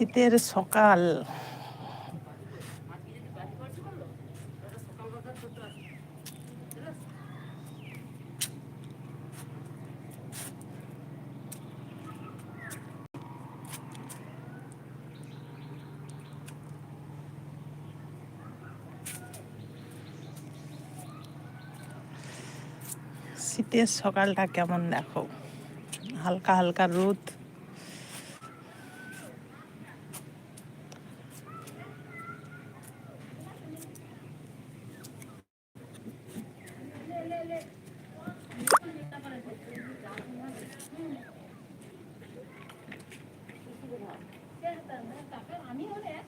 শীতের সকাল। শীতের সকালটা কেমন দেখো? হালকা হালকা রোদ।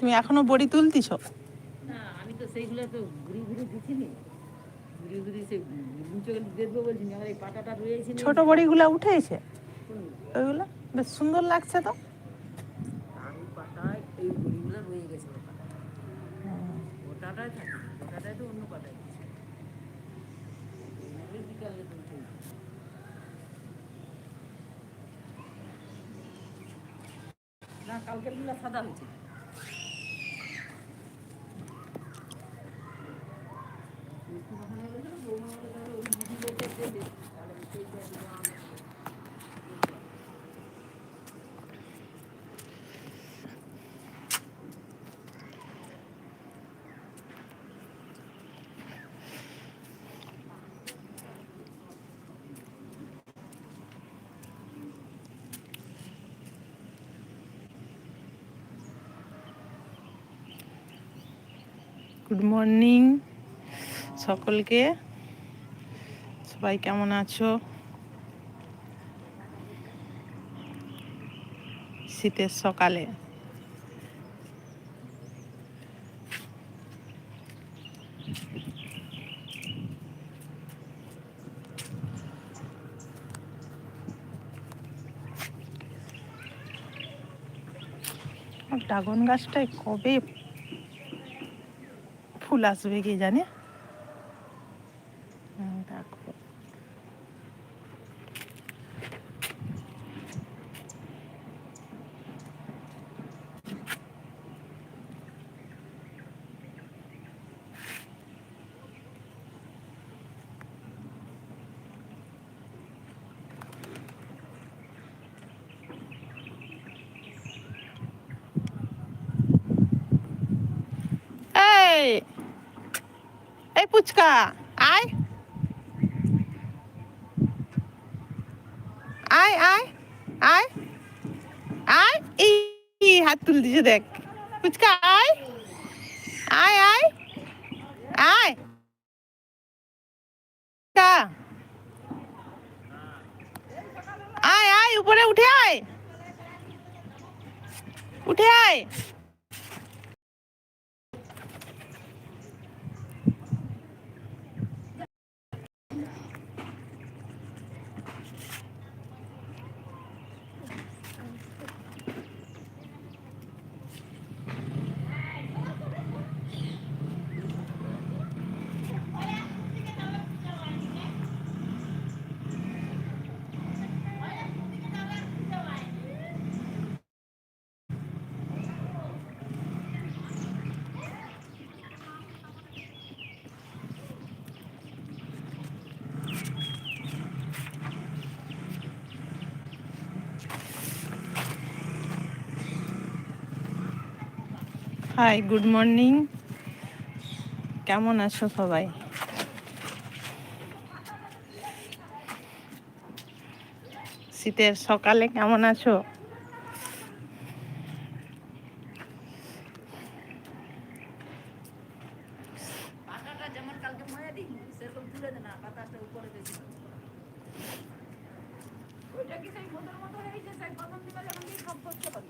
তুমি এখনও বড়ি তুলতিছ? না আমি তো সেইগুলো তো ঘুরি ঘুরি দিছিনি ঘুরি ঘুরি সে মুচে দেখব বলছি আমার এই পাটাটা রয়েছে ছোট বড়িগুলো উঠেছে? ওইগুলো? বেশ সুন্দর লাগছে তো। আমি পাটায় এই ঘুরিগুলো রয়ে গেছে ওর পাটায় ওটাটাই থাকে ওটাটাই তো অন্য পাটায় ওই বিকালে তো উঠে না কালকেরগুলো সাদা হয়েছে গুড মর্নিং সকলকে। সবাই কেমন আছো? শীতের সকালে। ড্রাগন গাছটায় কবে ফুল আসবে কে জানে হুম, দেখো এই পুচকা, আয়। আয় আয় আয়। আয়, এই হাত তুল দিছে দেখ। পুচকা, আয়। আয় আয় আয়। আয় আয়, উপরে উঠে আয়। উঠে আয়। হাই গুড মর্নিং কেমন আছো সবাই? শীতের সকালে কেমন আছো? কি সেই মতো মতো সেই প্রথম যখন সব করতে পারি?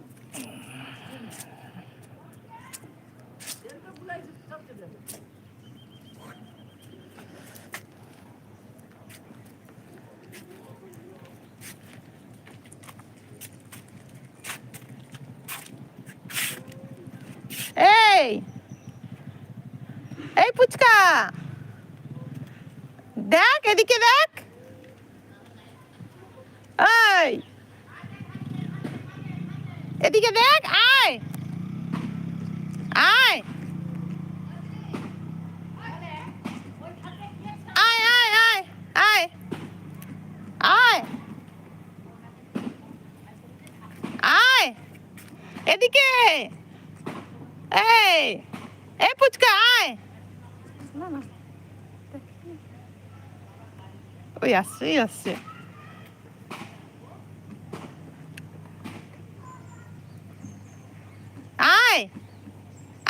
এই এই পুচকা দেখ এদিকে দেখ এই এদিকে দেখ আয় আয় আয় এদিকে এই এ পুচকা আয়। ওই আসছে ওই আসছে। আয়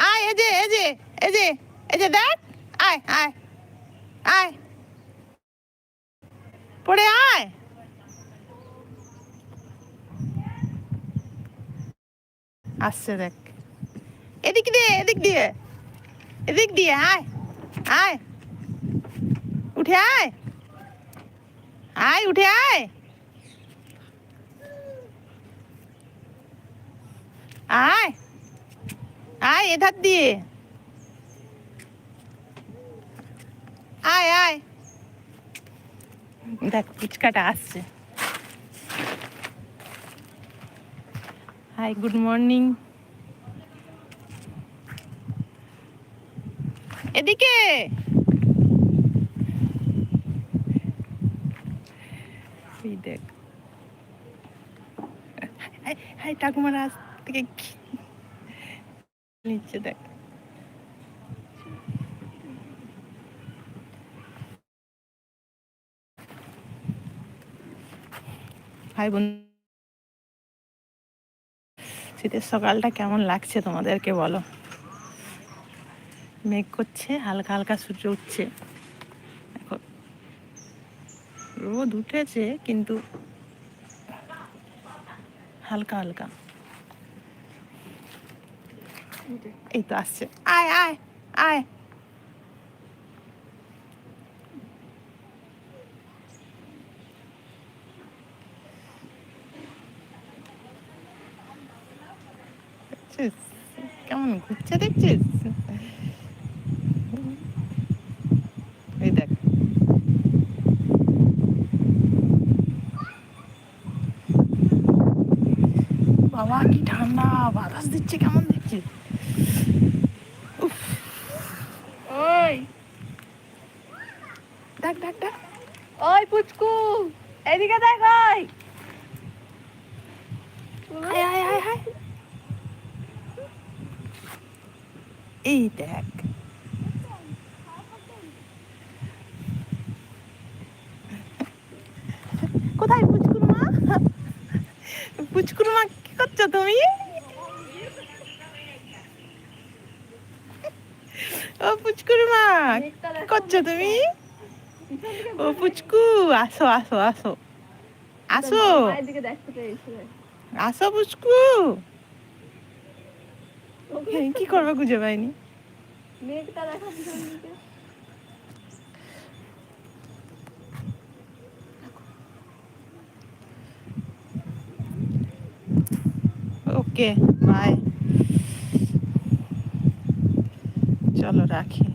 আয় এজে এজে এজে এজে দেখ আয় আয় আয়। পড়ে আয়। আসছে দেখ। এদিক দিয়ে এদিক দিয়ে। এদিক দিয়ে, আয় আয়। উঠে আয়। আয়, উঠে আয়। আয় আয় এধার দিয়ে। আয় আয়। দেখ ফুচকাটা আসছে। হাই গুড মর্নিং এদিকে। দেখ। হাই, ঠাকুমার আজ থেকে নিচে দেখ। হাই বন্ধু। শীতের সকালটা কেমন লাগছে তোমাদেরকে বলো? মেঘ করছে, হালকা হালকা সূর্য উঠছে। এখন রোদ উঠেছে কিন্তু হালকা হালকা। এই তো আসছে। আয় আয় আয়। দেখছিস? কেমন ঘুরছে দেখছিস? এই দেখ। বাবা, কি ঠান্ডা, বাতাস দিচ্ছে, কেমন দেখছিস ওই। ডাক ডাক ডাক ওই পুচকু, এদিকে দেখ, ওই। হায় হায় হায় হায় এই দেখ। কোথায় পুচকুর মা? পুচকুর মা কি করছ তুমি? ও পুচকুর মা কি করছ তুমি? ও পুচকু আসো আসো আসো। আসো। আসো পুচকু। কি করবে খুঁজে পাইনি। ওকে বাই চলো রাখি।